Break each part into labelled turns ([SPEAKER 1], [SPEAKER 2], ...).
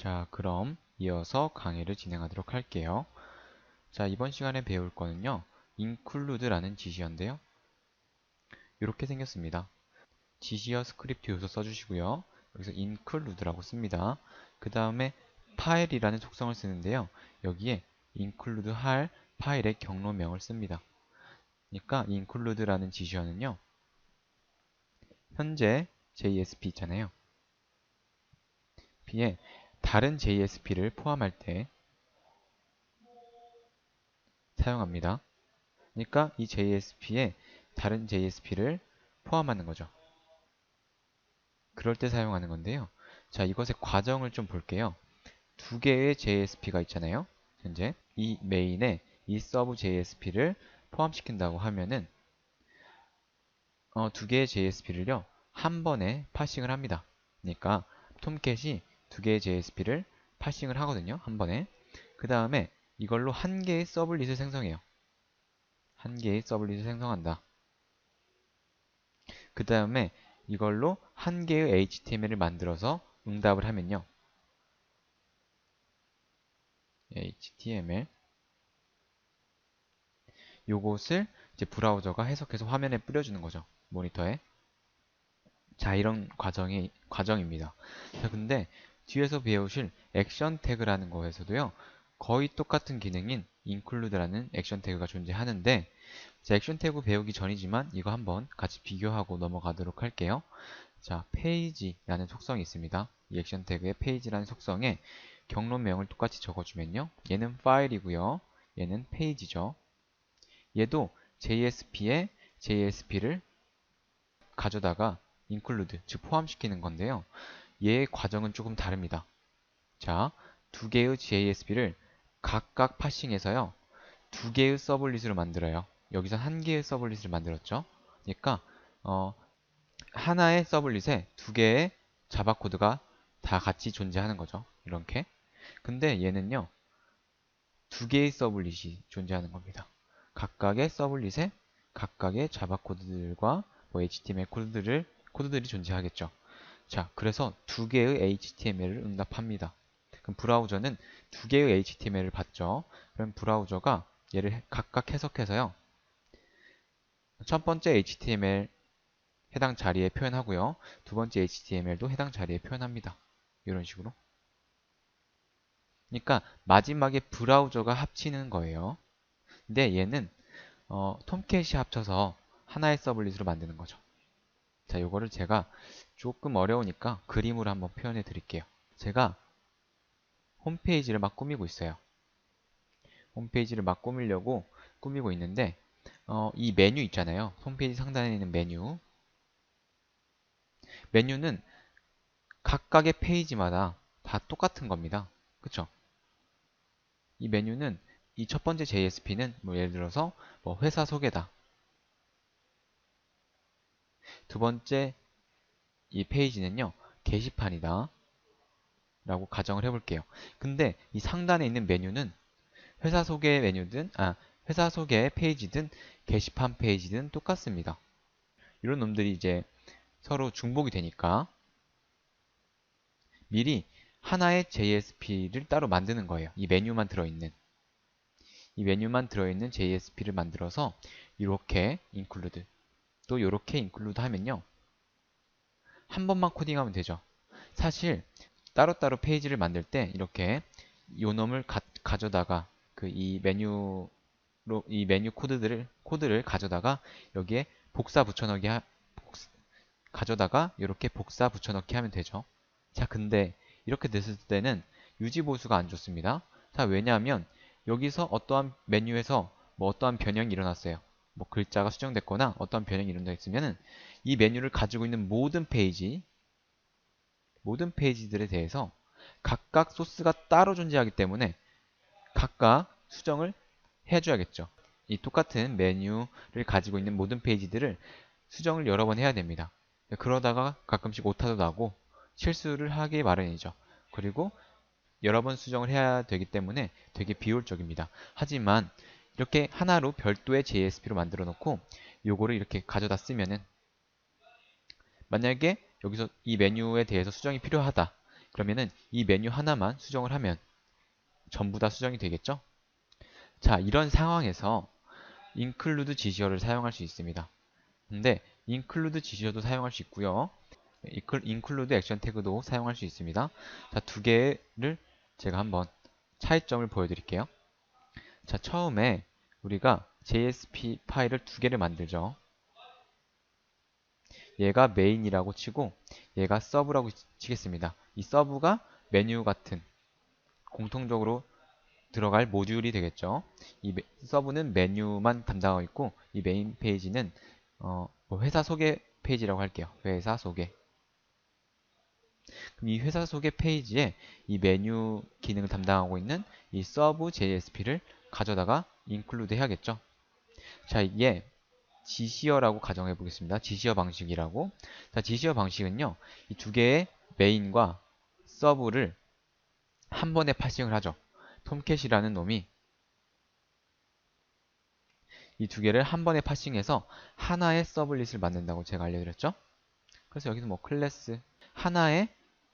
[SPEAKER 1] 자, 그럼 이어서 강의를 진행하도록 할게요. 자, 이번 시간에 배울 거는요. include라는 지시어인데요. 이렇게 생겼습니다. 지시어 스크립트 요소 써주시고요. 여기서 include라고 씁니다. 그 다음에 파일이라는 속성을 쓰는데요. 여기에 include 할 파일의 경로명을 씁니다. 그러니까 include라는 지시어는요. 현재 JSP 있잖아요. P에 다른 JSP를 포함할 때 사용합니다. 그러니까 이 JSP에 다른 JSP를 포함하는 거죠. 그럴 때 사용하는 건데요. 자, 이것의 과정을 좀 볼게요. 두 개의 JSP가 있잖아요. 현재 이 메인에 이 서브 JSP를 포함시킨다고 하면은 어, 두 개의 JSP를요 한 번에 파싱을 합니다. 그러니까 톰캣이 두 개의 JSP를 파싱을 하거든요. 한 번에. 그 다음에 이걸로 한 개의 서블릿을 생성해요. 한 개의 서블릿을 생성한다. 그 다음에 이걸로 한 개의 HTML을 만들어서 응답을 하면요. HTML 요것을 이제 브라우저가 해석해서 화면에 뿌려주는 거죠. 모니터에. 자, 이런 과정이, 과정입니다. 자, 근데 뒤에서 배우실 액션 태그라는 거에서도요. 거의 똑같은 기능인 include라는 액션 태그가 존재하는데 자, 액션 태그 배우기 전이지만 이거 한번 같이 비교하고 넘어가도록 할게요. 자, 페이지라는 속성이 있습니다. 이 액션 태그의 페이지라는 속성에 경로명을 똑같이 적어주면요. 얘는 파일이고요. 얘는 페이지죠. 얘도 JSP에 JSP를 가져다가 include, 즉 포함시키는 건데요. 얘의 과정은 조금 다릅니다. 자, 두 개의 JSP를 각각 파싱해서요. 두 개의 서블릿으로 만들어요. 여기서 한 개의 서블릿을 만들었죠. 그러니까 어, 하나의 서블릿에 두 개의 자바 코드가 다 같이 존재하는 거죠. 이렇게. 근데 얘는요. 두 개의 서블릿이 존재하는 겁니다. 각각의 서블릿에 각각의 자바 코드들과 뭐 HTML 코드들을 코드들이 존재하겠죠. 자, 그래서 두 개의 HTML을 응답합니다. 그럼 브라우저는 두 개의 HTML을 받죠. 그럼 브라우저가 얘를 각각 해석해서요. 첫 번째 HTML 해당 자리에 표현하고요. 두 번째 HTML도 해당 자리에 표현합니다. 이런 식으로. 그러니까 마지막에 브라우저가 합치는 거예요. 근데 얘는 어, 톰캣이 합쳐서 하나의 서블릿으로 만드는 거죠. 자, 요거를 제가 조금 어려우니까 그림으로 한번 표현해 드릴게요. 제가 홈페이지를 막 꾸미고 있어요. 홈페이지를 막 꾸미려고 꾸미고 있는데 어, 이 메뉴 있잖아요. 홈페이지 상단에 있는 메뉴 메뉴는 각각의 페이지마다 다 똑같은 겁니다. 그쵸? 이 메뉴는 이 첫 번째 JSP는 뭐 예를 들어서 뭐 회사 소개다. 두 번째 이 페이지는요. 게시판이다. 라고 가정을 해볼게요. 근데 이 상단에 있는 메뉴는 회사 소개 메뉴든 아 회사 소개 페이지든 게시판 페이지든 똑같습니다. 이런 놈들이 이제 서로 중복이 되니까 미리 하나의 JSP를 따로 만드는 거예요. 이 메뉴만 들어있는 이 메뉴만 들어있는 JSP를 만들어서 이렇게 include 또 이렇게 include 하면요. 한 번만 코딩하면 되죠. 사실 따로따로 페이지를 만들 때 이렇게 요 놈을 가, 져다가 그 이 메뉴로 이 메뉴 코드들을 코드를 가져다가 여기에 복사 붙여넣기 하, 복사, 가져다가 이렇게 복사 붙여넣기 하면 되죠. 자, 근데 이렇게 됐을 때는 유지 보수가 안 좋습니다. 자, 왜냐하면 여기서 어떠한 메뉴에서 뭐 어떠한 변형이 일어났어요. 뭐 글자가 수정됐거나 어떠한 변형이 일어나 있으면은 이 메뉴를 가지고 있는 모든 페이지 모든 페이지들에 대해서 각각 소스가 따로 존재하기 때문에 각각 수정을 해줘야겠죠. 이 똑같은 메뉴를 가지고 있는 모든 페이지들을 수정을 여러 번 해야 됩니다. 그러다가 가끔씩 오타도 나고 실수를 하기 마련이죠. 그리고 여러 번 수정을 해야 되기 때문에 되게 비효율적입니다. 하지만 이렇게 하나로 별도의 JSP로 만들어 놓고 요거를 이렇게 가져다 쓰면은 만약에 여기서 이 메뉴에 대해서 수정이 필요하다. 그러면은 이 메뉴 하나만 수정을 하면 전부 다 수정이 되겠죠? 자, 이런 상황에서 include 지시어를 사용할 수 있습니다. 근데 include 지시어도 사용할 수 있고요. include 액션 태그도 사용할 수 있습니다. 자, 두 개를 제가 한번 차이점을 보여드릴게요. 자, 처음에 우리가 JSP 파일을 두 개를 만들죠. 얘가 메인이라고 치고 얘가 서브라고 치겠습니다. 이 서브가 메뉴 같은 공통적으로 들어갈 모듈이 되겠죠. 이 서브는 메뉴만 담당하고 있고 이 메인 페이지는 어, 뭐 회사 소개 페이지라고 할게요. 회사 소개. 그럼 이 회사 소개 페이지에 이 메뉴 기능을 담당하고 있는 이 서브 JSP를 가져다가 include 해야겠죠. 자, 이게 지시어라고 가정해 보겠습니다. 지시어 방식이라고. 자, 지시어 방식은요. 이 두 개의 메인과 서브를 한 번에 파싱을 하죠. 톰캣이라는 놈이 이 두 개를 한 번에 파싱해서 하나의 서블릿을 만든다고 제가 알려드렸죠. 그래서 여기서 뭐 클래스 하나의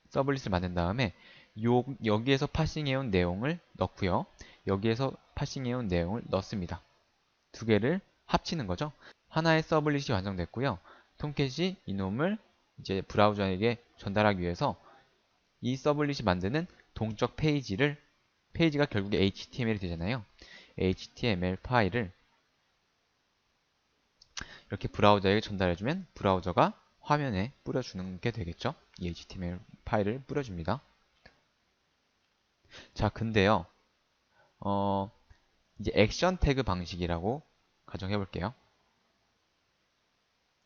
[SPEAKER 1] 서블릿을 만든 다음에 요, 여기에서 파싱해온 내용을 넣고요. 여기에서 파싱해온 내용을 넣습니다. 두 개를 합치는 거죠. 하나의 서블릿이 완성됐고요. 톰캣이 이놈을 이제 브라우저에게 전달하기 위해서 이 서블릿이 만드는 동적 페이지를 페이지가 결국에 HTML이 되잖아요. HTML 파일을 이렇게 브라우저에게 전달해주면 브라우저가 화면에 뿌려주는 게 되겠죠. 이 HTML 파일을 뿌려줍니다. 자, 근데요. 어, 이제 액션 태그 방식이라고 가정해 볼게요.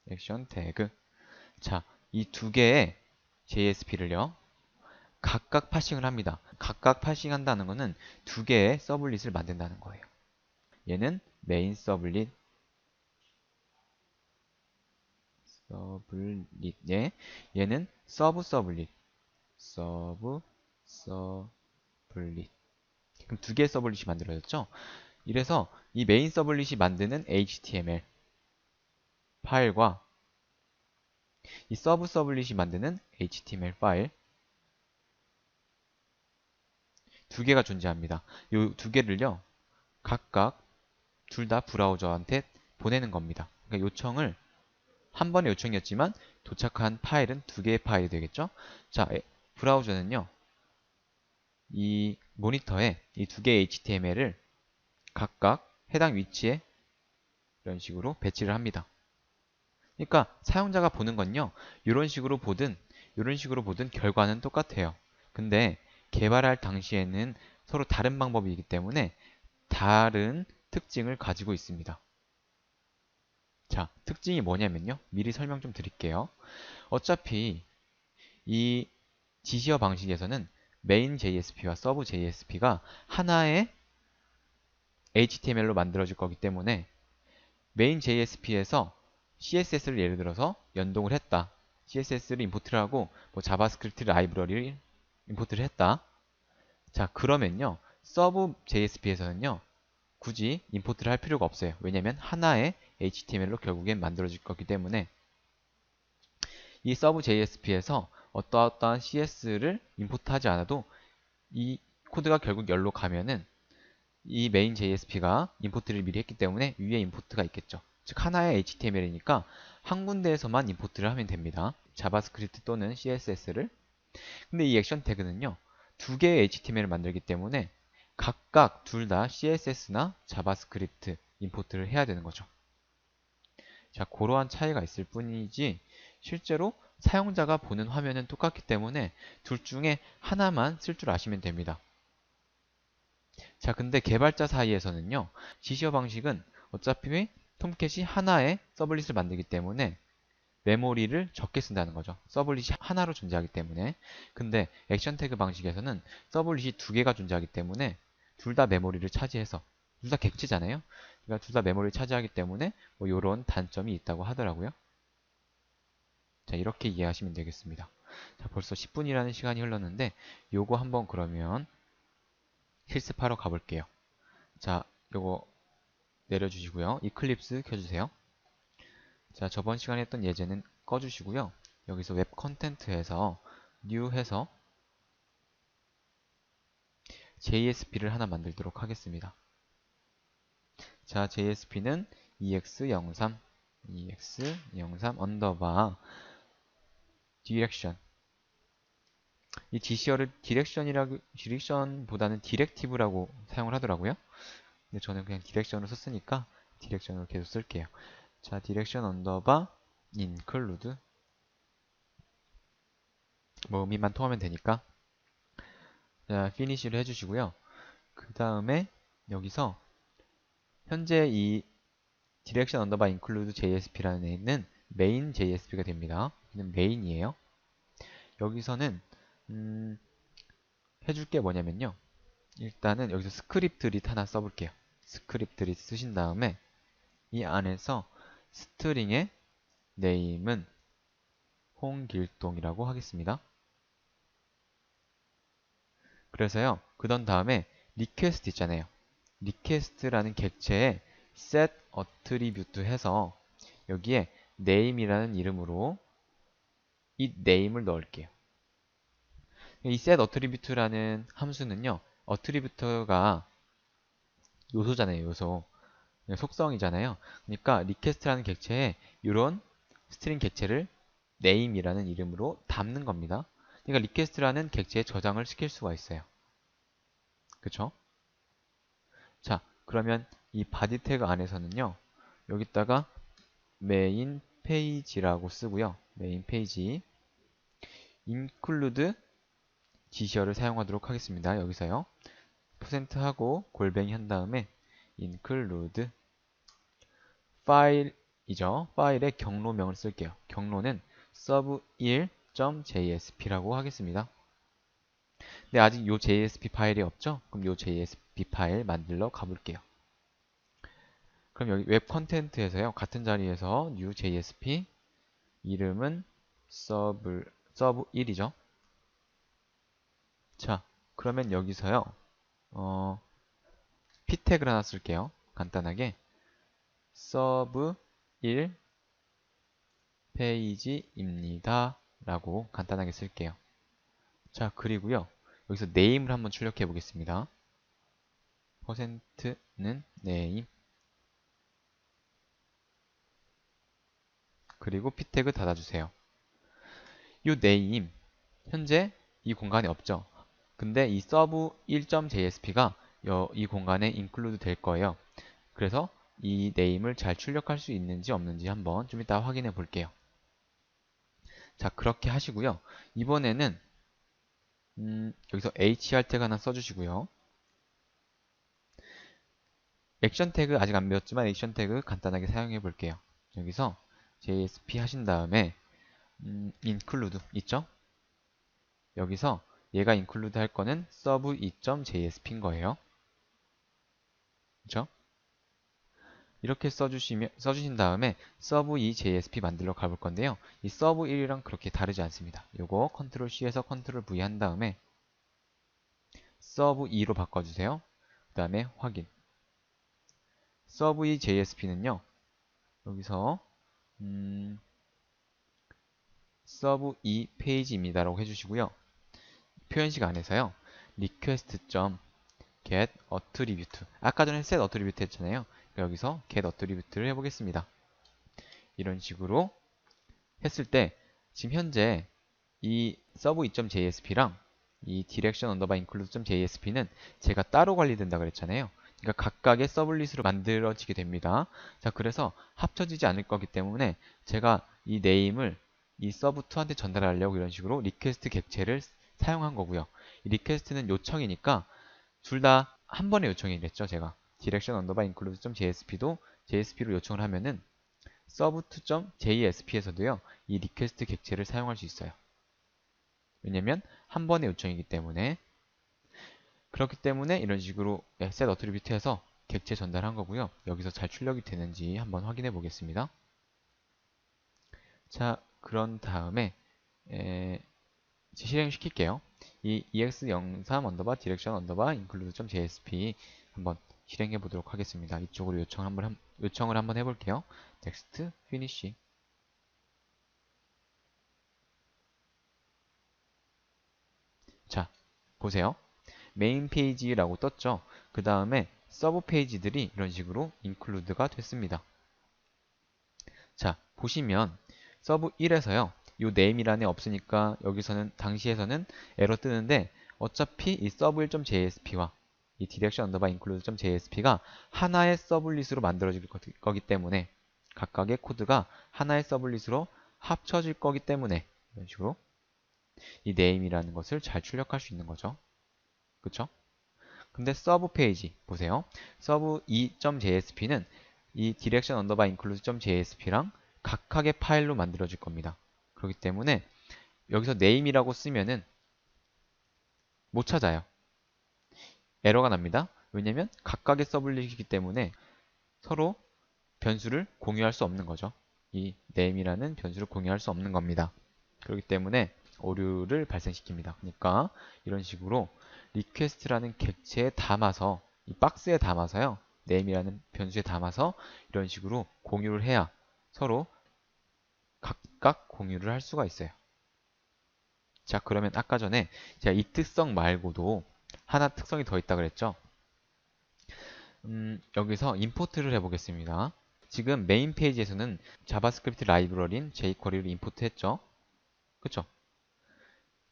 [SPEAKER 1] 액션 태그. 자, 이 두 개의 JSP를요. 각각 파싱을 합니다. 각각 파싱한다는 것은 두 개의 서블릿을 만든다는 거예요. 얘는 메인 서블릿, 서블릿, 예. 얘는 서브 서블릿, 서브 서블릿. 그럼 두 개의 서블릿이 만들어졌죠? 이래서 이 메인 서블릿이 만드는 HTML 파일과 이 서브 서블릿이 만드는 HTML 파일 두 개가 존재합니다. 이 두 개를요, 각각 둘 다 브라우저한테 보내는 겁니다. 그러니까 요청을 한 번의 요청이었지만 도착한 파일은 두 개의 파일이 되겠죠? 자, 브라우저는요, 이 모니터에 이 두 개의 HTML을 각각 해당 위치에 이런 식으로 배치를 합니다. 그러니까 사용자가 보는 건요, 이런 식으로 보든 이런 식으로 보든 결과는 똑같아요. 근데 개발할 당시에는 서로 다른 방법이기 때문에 다른 특징을 가지고 있습니다. 자, 특징이 뭐냐면요. 미리 설명 좀 드릴게요. 어차피 이 지시어 방식에서는 메인 JSP와 서브 JSP가 하나의 HTML로 만들어질 거기 때문에 메인 JSP에서 CSS를 예를 들어서 연동을 했다. CSS를 임포트를 하고 뭐 자바스크립트 라이브러리를 임포트를 했다. 자, 그러면요. 서브 JSP에서는요. 굳이 임포트를 할 필요가 없어요. 왜냐면 하나의 HTML로 결국엔 만들어질 거기 때문에 이 서브 JSP에서 어떠어떠한 CS를 임포트하지 않아도 이 코드가 결국 열로 가면은 이 메인 JSP가 임포트를 미리 했기 때문에 위에 임포트가 있겠죠. 즉 하나의 HTML이니까 한 군데에서만 임포트를 하면 됩니다. 자바스크립트 또는 CSS를 근데 이 액션 태그는요. 두 개의 HTML을 만들기 때문에 각각 둘 다 CSS나 자바스크립트 임포트를 해야 되는 거죠. 자, 그러한 차이가 있을 뿐이지 실제로 사용자가 보는 화면은 똑같기 때문에 둘 중에 하나만 쓸 줄 아시면 됩니다. 자, 근데 개발자 사이에서는요. 지시어 방식은 어차피 톰캣이 하나의 서블릿을 만들기 때문에 메모리를 적게 쓴다는 거죠. 서블릿이 하나로 존재하기 때문에. 근데 액션 태그 방식에서는 서블릿이 두 개가 존재하기 때문에 둘 다 메모리를 차지해서 둘 다 객체잖아요. 그러니까 둘 다 메모리를 차지하기 때문에 뭐 이런 단점이 있다고 하더라고요. 자, 이렇게 이해하시면 되겠습니다. 자, 벌써 10분이라는 시간이 흘렀는데 요거 한번 그러면 실습하러 가볼게요. 자, 요거 내려주시고요. 이클립스 켜주세요. 자, 저번 시간에 했던 예제는 꺼주시고요. 여기서 웹 컨텐트에서 new 해서 JSP를 하나 만들도록 하겠습니다. 자, JSP는 EX03, EX03 언더바 디렉션 이 DC어를 디렉션이라고 디렉션보다는 디렉티브라고 사용을 하더라고요. 근데 저는 그냥 디렉션으로 썼으니까 디렉션으로 계속 쓸게요. 자, 디렉션 언더바 include 뭐 의미만 통하면 되니까 자, finish를 해주시고요. 그 다음에 여기서 현재 이 디렉션 언더바 include JSP라는 애는 main JSP가 됩니다. 이는 메인이에요. 여기서는 음, 해줄 게 뭐냐면요. 일단은 여기서 스크립트 릿 하나 써볼게요. 스크립트 릿 쓰신 다음에 이 안에서 스트링의 네임은 홍길동이라고 하겠습니다. 그래서요. 그던 다음에 리퀘스트 있잖아요. 리퀘스트라는 객체에 set attribute 해서 여기에 name이라는 이름으로 이 name을 넣을게요. 이 set attribute라는 함수는요. attribute가 요소잖아요. 요소. 속성이잖아요. 그러니까 request라는 객체에 이런 스트링 객체를 name이라는 이름으로 담는 겁니다. 그러니까 request라는 객체에 저장을 시킬 수가 있어요. 그쵸? 자, 그러면 이 body 태그 안에서는요. 여기다가 main page라고 쓰고요. main page include 지시어를 사용하도록 하겠습니다. 여기서요. 퍼센트 하고 골뱅이 한 다음에 include 파일이죠. 파일의 경로명을 쓸게요. 경로는 sub1.jsp라고 하겠습니다. 근데 아직 요 JSP 파일이 없죠? 그럼 요 JSP 파일 만들러 가볼게요. 그럼 여기 웹 컨텐트에서요. 같은 자리에서 new JSP 이름은 sub, sub1이죠. 자, 그러면 여기서요. 어, p 태그를 하나 쓸게요. 간단하게 sub 1 페이지입니다. 라고 간단하게 쓸게요. 자, 그리고요. 여기서 name을 한번 출력해 보겠습니다. 퍼센트는 name 그리고 p 태그 닫아주세요. 이 name 현재 이 공간에 없죠. 근데 이 서브 1.jsp가 이 공간에 include 될 거예요. 그래서 이 네임을 잘 출력할 수 있는지 없는지 한번 좀 이따 확인해 볼게요. 자 그렇게 하시고요. 이번에는 음, 여기서 hr 태그 하나 써주시고요. 액션 태그 아직 안 배웠지만 액션 태그 간단하게 사용해 볼게요. 여기서 JSP 하신 다음에 음, include 있죠? 여기서 얘가 include 할 거는 sub 2.jsp인 거예요. 그죠? 이렇게 써주시면, 써주신 다음에 sub 2 JSP 만들러 가볼 건데요. 이 sub 1이랑 그렇게 다르지 않습니다. 요거 컨트롤 C에서 컨트롤 V 한 다음에 sub 2로 바꿔주세요. 그 다음에 확인. sub 2 JSP는요. 여기서 음, sub 2 페이지입니다라고 해주시고요. 표현식 안에서요. request.get attribute 아까 전에 set attribute 했잖아요. 여기서 get attribute를 해보겠습니다. 이런 식으로 했을 때 지금 현재 이 serve 2.jsp랑 이 direction underbar include.jsp는 제가 따로 관리된다 그랬잖아요. 그러니까 각각의 서블릿으로 만들어지게 됩니다. 자, 그래서 합쳐지지 않을 거기 때문에 제가 이 네임을 이 서브2한테 전달하려고 이런 식으로 리퀘스트 객체를 사용한 거고요. 이 리퀘스트는 요청이니까 둘 다 한 번에 요청이랬죠, 제가. direction underbar include.jsp도 JSP로 요청을 하면은 sub2.jsp에서도요, 이 리퀘스트 객체를 사용할 수 있어요. 왜냐면 한 번의 요청이기 때문에 그렇기 때문에 이런 식으로 set attribute 해서 객체 전달한 거고요. 여기서 잘 출력이 되는지 한번 확인해 보겠습니다. 자, 그런 다음에 에, 실행시킬게요. 이 ex03 언더바 디렉션 언더바 include.jsp 한번 실행해 보도록 하겠습니다. 이쪽으로 요청 한번 요청을 한번 해볼게요. 텍스트 finish 자 보세요. 메인 페이지라고 떴죠. 그 다음에 서브 페이지들이 이런 식으로 include가 됐습니다. 자, 보시면 서브 1에서요. 이 name이란에 없으니까 여기서는 당시에서는 에러 뜨는데 어차피 이 서브 1.jsp와 이 direction underbar include.jsp가 하나의 서블릿으로 만들어질 거기 때문에 각각의 코드가 하나의 서블릿으로 합쳐질 거기 때문에 이런 식으로 이 name이라는 것을 잘 출력할 수 있는 거죠. 그쵸? 근데 서브 페이지 보세요. 서브 2.jsp는 이 direction underbar include.jsp랑 각각의 파일로 만들어질 겁니다. 그렇기 때문에 여기서 name이라고 쓰면은 못 찾아요. 에러가 납니다. 왜냐면 각각의 서블릿이기 때문에 서로 변수를 공유할 수 없는 거죠. 이 name이라는 변수를 공유할 수 없는 겁니다. 그렇기 때문에 오류를 발생시킵니다. 그러니까 이런 식으로 request라는 객체에 담아서 이 박스에 담아서요. name이라는 변수에 담아서 이런 식으로 공유를 해야 서로 각각 공유를 할 수가 있어요. 자 그러면 아까 전에 제가 이 특성 말고도 하나 특성이 더 있다 그랬죠? 음, 여기서 임포트를 해보겠습니다. 지금 메인 페이지에서는 자바스크립트 라이브러리인 jQuery를 임포트 했죠? 그쵸?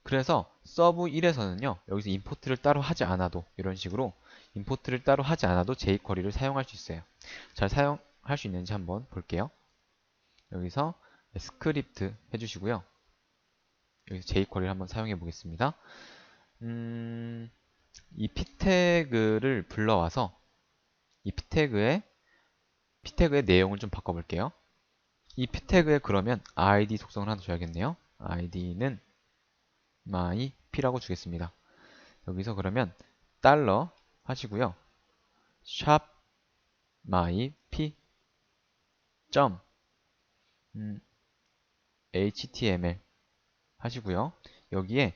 [SPEAKER 1] 그래서 서브 1에서는요, 여기서 임포트를 따로 하지 않아도, 이런 식으로 임포트를 따로 하지 않아도 jQuery를 사용할 수 있어요. 잘 사용할 수 있는지 한번 볼게요. 여기서 스크립트 해주시고요. 여기서 jQuery를 한번 사용해 보겠습니다. 음, 이 p태그를 불러와서 이 p태그의 p태그의 내용을 좀 바꿔볼게요. 이 p태그에 그러면 id 속성을 하나 줘야겠네요. id는 my p라고 주겠습니다. 여기서 그러면 달러 하시고요. 샵 my p 점 음, html 하시고요. 여기에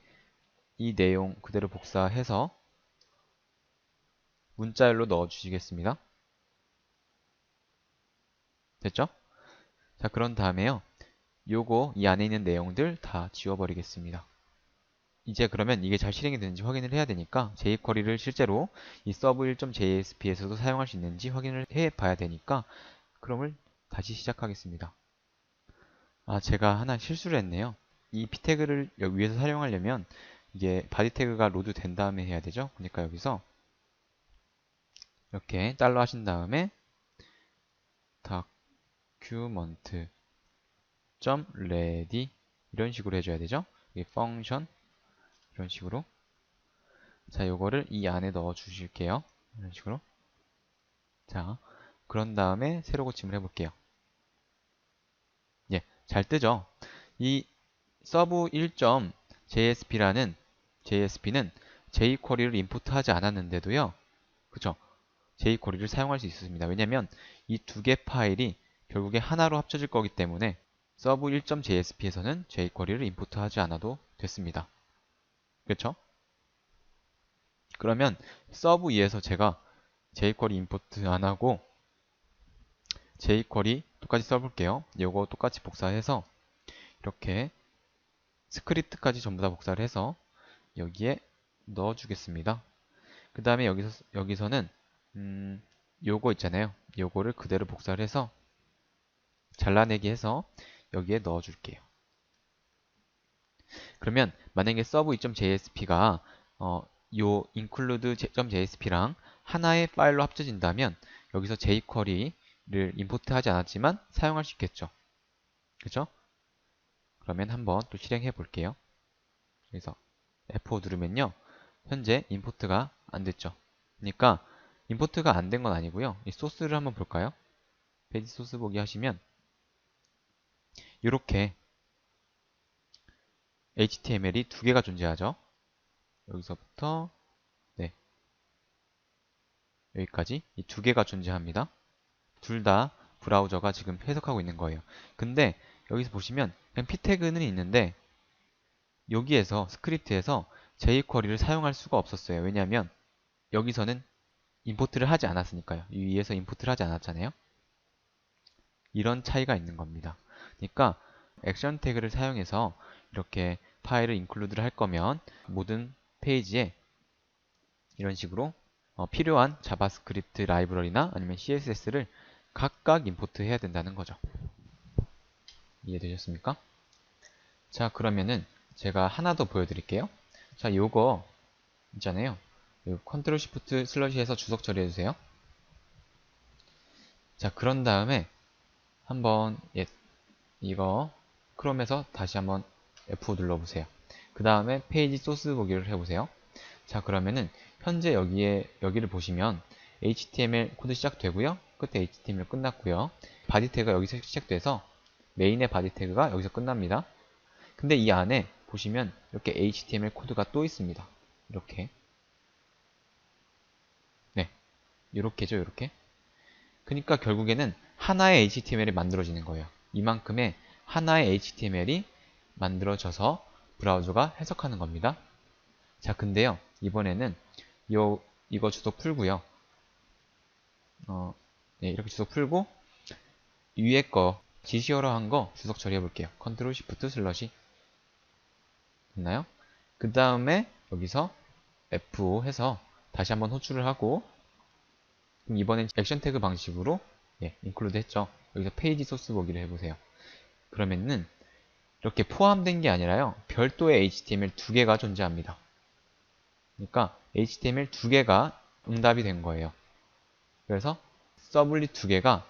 [SPEAKER 1] 이 내용 그대로 복사해서 문자열로 넣어 주시겠습니다. 됐죠? 자, 그런 다음에요. 요거 이 안에 있는 내용들 다 지워버리겠습니다. 이제 그러면 이게 잘 실행이 되는지 확인을 해야 되니까 jQuery를 실제로 이 서브 1.jsp에서도 사용할 수 있는지 확인을 해 봐야 되니까 그럼을 다시 시작하겠습니다. 아, 제가 하나 실수를 했네요. 이 p 태그를 여기 위에서 사용하려면 이게 바디 태그가 로드 된 다음에 해야 되죠. 그러니까 여기서 이렇게 달러 하신 다음에 document 점 ready 이런 식으로 해줘야 되죠. 이 펑션 이런 식으로 자 요거를 이 안에 넣어 주실게요. 이런 식으로 자 그런 다음에 새로 고침을 해볼게요. 예, 잘 뜨죠? 이 서브 1.jsp라는 JSP는 jQuery를 임포트하지 않았는데도요. 그쵸? jQuery를 사용할 수 있습니다. 왜냐면 이두 개 파일이 결국에 하나로 합쳐질 거기 때문에 서브 1.jsp에서는 jQuery를 임포트하지 않아도 됐습니다. 그렇죠? 그러면 서브 2에서 제가 jQuery 임포트 안 하고 jQuery 똑같이 써볼게요. 이거 똑같이 복사해서 이렇게 스크립트까지 전부 다 복사를 해서 여기에 넣어주겠습니다. 그 다음에 여기서, 여기서는 음, 요거 있잖아요. 요거를 그대로 복사를 해서 잘라내기 해서 여기에 넣어줄게요. 그러면 만약에 서브 2.jsp가 어, 요 include.jsp랑 하나의 파일로 합쳐진다면 여기서 jQuery 를 임포트하지 않았지만 사용할 수 있겠죠. 그죠? 그러면 한번 또 실행해 볼게요. 그래서 F5 누르면요. 현재 임포트가 안 됐죠. 그러니까 임포트가 안 된 건 아니고요. 이 소스를 한번 볼까요? 페이지 소스 보기 하시면 이렇게 HTML이 두 개가 존재하죠. 여기서부터 네 여기까지 이 두 개가 존재합니다. 둘 다 브라우저가 지금 해석하고 있는 거예요. 근데 여기서 보시면 그냥 p 태그는 있는데 여기에서 스크립트에서 jQuery를 사용할 수가 없었어요. 왜냐하면 여기서는 임포트를 하지 않았으니까요. 위에서 임포트를 하지 않았잖아요. 이런 차이가 있는 겁니다. 그러니까 액션 태그를 사용해서 이렇게 파일을 인클루드를 할 거면 모든 페이지에 이런 식으로 어, 필요한 자바스크립트 라이브러리나 아니면 CSS를 각각 임포트 해야 된다는 거죠. 이해되셨습니까? 자 그러면은 제가 하나 더 보여드릴게요. 자 요거 있잖아요. 요 컨트롤 시프트 슬러시 해서 주석 처리해주세요. 자 그런 다음에 한번 예, 이거 크롬에서 다시 한번 F5 눌러보세요. 그 다음에 페이지 소스 보기를 해보세요. 자 그러면은 현재 여기에 여기를 보시면 HTML 코드 시작되고요. 끝에 HTML 끝났고요. 바디 태그가 여기서 시작돼서 메인의 바디 태그가 여기서 끝납니다. 근데 이 안에 보시면 이렇게 HTML 코드가 또 있습니다. 이렇게 네, 이렇게죠, 이렇게. 그러니까 결국에는 하나의 HTML이 만들어지는 거예요. 이만큼의 하나의 HTML이 만들어져서 브라우저가 해석하는 겁니다. 자, 근데요, 이번에는 요, 이거 주소 풀고요. 어, 네, 이렇게 주소 풀고, 위에 거, 지시어로 한 거 주석 처리해 볼게요. 컨트롤 시프트 슬러시. 됐나요? 그 다음에 여기서 F 해서 다시 한번 호출을 하고, 이번엔 액션 태그 방식으로, 예, 인클루드 했죠. 여기서 페이지 소스 보기를 해보세요. 그러면은, 이렇게 포함된 게 아니라요. 별도의 HTML 두 개가 존재합니다. 그러니까 HTML 두 개가 응답이 된 거예요. 그래서 서블릿 두 개가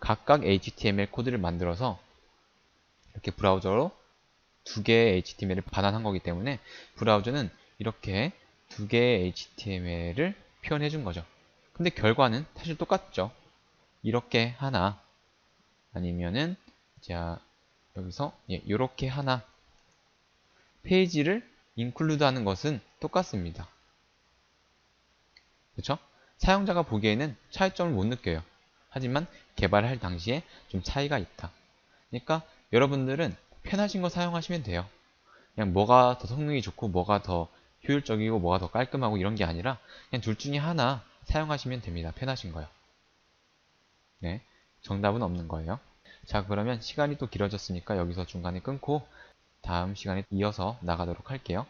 [SPEAKER 1] 각각 HTML 코드를 만들어서 이렇게 브라우저로 두 개의 HTML을 반환한 거기 때문에 브라우저는 이렇게 두 개의 HTML을 표현해 준 거죠. 근데 결과는 사실 똑같죠. 이렇게 하나 아니면은 자 여기서 예, 이렇게 하나 페이지를 인클루드 하는 것은 똑같습니다. 그렇죠? 사용자가 보기에는 차이점을 못 느껴요. 하지만 개발할 당시에 좀 차이가 있다. 그러니까 여러분들은 편하신 거 사용하시면 돼요. 그냥 뭐가 더 성능이 좋고 뭐가 더 효율적이고 뭐가 더 깔끔하고 이런 게 아니라 그냥 둘 중에 하나 사용하시면 됩니다. 편하신 거요. 네, 정답은 없는 거예요. 자 그러면 시간이 또 길어졌으니까 여기서 중간에 끊고 다음 시간에 이어서 나가도록 할게요.